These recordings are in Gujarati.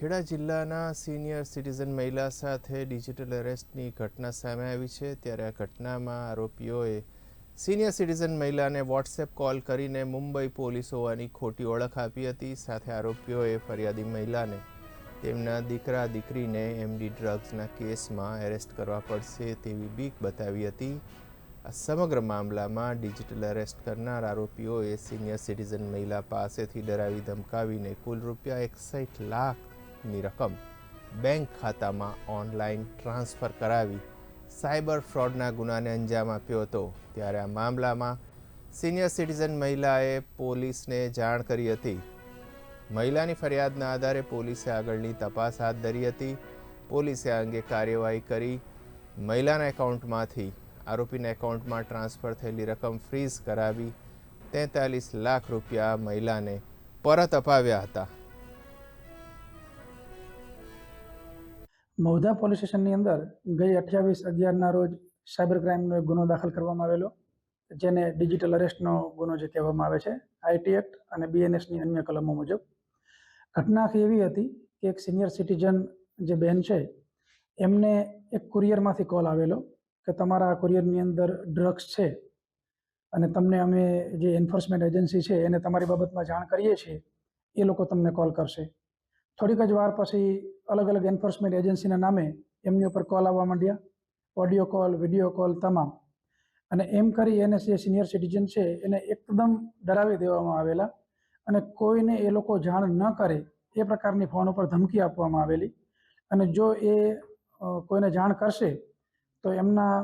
ખેડા જિલ્લાના સિનિયર સિટીઝન મહિલા સાથે ડિજિટલ અરેસ્ટની ઘટના સામે આવી છે. ત્યારે આ ઘટનામાં આરોપીઓએ સિનિયર સિટીઝન મહિલાને વોટ્સએપ કોલ કરીને મુંબઈ પોલીસ હોવાની ખોટી ઓળખ આપી હતી. સાથે આરોપીઓએ ફરિયાદી મહિલાને તેમના દીકરા, દીકરીને એમડી ડ્રગ્સના કેસમાં એરેસ્ટ કરવા પડશે તેવી બીક બતાવી હતી. આ સમગ્ર મામલામાં ડિજિટલ અરેસ્ટ કરનાર આરોપીઓએ સિનિયર સિટીઝન મહિલા પાસેથી ડરાવી ધમકાવીને કુલ રૂપિયા એકસઠ લાખની રકમ બેંક ખાતામાં ઓનલાઈન ટ્રાન્સફર કરાવી સાયબર ફ્રોડના ગુનાને અંજામ આપ્યો હતો. ત્યારે આ મામલામાં સિનિયર સિટીઝન મહિલાએ પોલીસને જાણ કરી હતી. મહિલાની ફરિયાદના આધારે પોલીસે આગળની તપાસ હાથ ધરી હતી. પોલીસે આ અંગે કાર્યવાહી કરી મહિલાના એકાઉન્ટમાંથી આરોપીના એકાઉન્ટમાં ટ્રાન્સફર થયેલી રકમ ફ્રીઝ કરાવી તેતાલીસ લાખ રૂપિયા મહિલાને પરત અપાવ્યા હતા. મૌધા પોલીસ સ્ટેશનની અંદર ગઈ અઠ્યાવીસ અગિયારના રોજ સાયબર ક્રાઇમનો એક ગુનો દાખલ કરવામાં આવેલો, જેને ડિજિટલ અરેસ્ટનો ગુનો જે કહેવામાં આવે છે આઈટી એક્ટ અને બીએનએસની અન્ય કલમો મુજબ. ઘટના એવી હતી કે એક સિનિયર સિટીઝન જે બેન છે, એમને એક કુરિયરમાંથી કોલ આવેલો કે તમારા કુરિયરની અંદર ડ્રગ્સ છે અને તમને અમે જે એન્ફોર્સમેન્ટ એજન્સી છે એને તમારી બાબતમાં જાણ કરીએ છીએ, એ લોકો તમને કોલ કરશે. થોડીક જ વાર પછી અલગ અલગ એન્ફોર્સમેન્ટ એજન્સીના નામે એમની ઉપર કોલ આવવા માંડ્યા. ઓડિયો કોલ વીડિયો કોલ તમામ. અને એમ કરી એને જે સિનિયર સિટીઝન છે એને એકદમ ડરાવી દેવામાં આવેલા. અને કોઈને એ લોકો જાણ ન કરે એ પ્રકારની ફોન ઉપર ધમકી આપવામાં આવેલી. અને જો એ કોઈને જાણ કરશે, તો એમના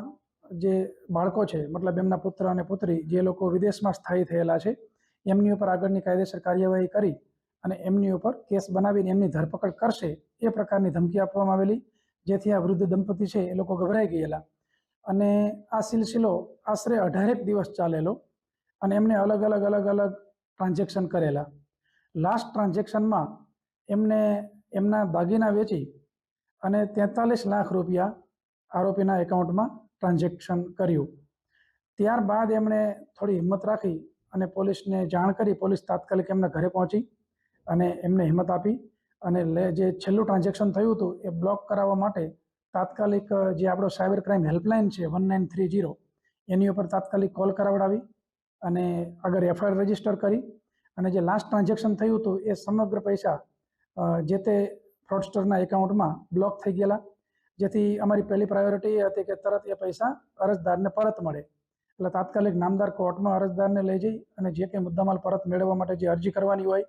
જે બાળકો છે, મતલબ એમના પુત્ર અને પુત્રી જે લોકો વિદેશમાં સ્થાયી થયેલા છે, એમની ઉપર આગળની કાયદેસર કાર્યવાહી કરી અને એમની ઉપર કેસ બનાવીને એમની ધરપકડ કરશે એ પ્રકારની ધમકી આપવામાં આવેલી, જેથી આ વૃદ્ધ દંપતી છે એ લોકો ગભરાઈ ગયેલા. અને આ સિલસિલો આશરે અઢારેક દિવસ ચાલેલો અને એમને અલગ અલગ અલગ અલગ ટ્રાન્ઝેક્શન કરેલા. લાસ્ટ ટ્રાન્ઝેક્શનમાં એમને એમના દાગીના વેચી અને તેતાલીસ લાખ રૂપિયા આરોપીના એકાઉન્ટમાં ટ્રાન્ઝેક્શન કર્યું. ત્યારબાદ એમણે થોડી હિંમત રાખી અને પોલીસને જાણ કરી, પોલીસ તાત્કાલિક એમના ઘરે પહોંચી અને એમને હિંમત આપી અને લે જે છેલ્લું ટ્રાન્ઝેક્શન થયું હતું એ બ્લોક કરાવવા માટે તાત્કાલિક જે આપણો સાયબર ક્રાઇમ હેલ્પલાઇન છે વન નાઇન થ્રી જીરો એની ઉપર તાત્કાલિક કોલ કરાવડાવી અને આગળ એફઆઈઆર રજિસ્ટર કરી અને જે લાસ્ટ ટ્રાન્ઝેક્શન થયું હતું એ સમગ્ર પૈસા જે તે ફ્રોડસ્ટરના એકાઉન્ટમાં બ્લોક થઈ ગયેલા. જેથી અમારી પહેલી પ્રાયોરિટી એ હતી કે તરત એ પૈસા અરજદારને પરત મળે. એટલે તાત્કાલિક નામદાર કોર્ટમાં અરજદારને લઈ જઈ અને જે કંઈ મુદ્દામાલ પરત મેળવવા માટે જે અરજી કરવાની હોય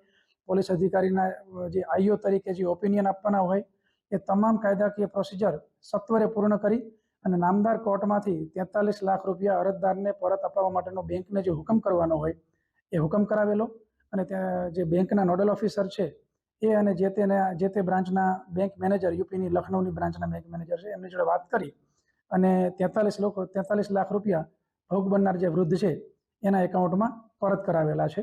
પોલીસ અધિકારીના જે આઈઓ તરીકે જે ઓપિનિયન આપવાના હોય, એ તમામ કાયદાકીય પ્રોસિજર સત્વરે પૂર્ણ કરી અને નામદાર કોર્ટમાંથી તેતાલીસ લાખ રૂપિયા અરજદારને પરત અપાવવા માટેનો બેંકને જે હુકમ કરવાનો હોય, એ હુકમ કરાવેલો. અને ત્યાં જે બેંકના નોડલ ઓફિસર છે, એ અને જે તેના, જે તે બ્રાન્ચના બેંક મેનેજર, યુપીની, લખનૌની બ્રાન્ચના બેંક મેનેજર છે, એમની જોડે વાત કરી અને તેતાલીસ લોકો, તેતાલીસ લાખ રૂપિયા ભોગ બનનાર જે વૃદ્ધ છે, એના એકાઉન્ટમાં પરત કરાવેલા છે.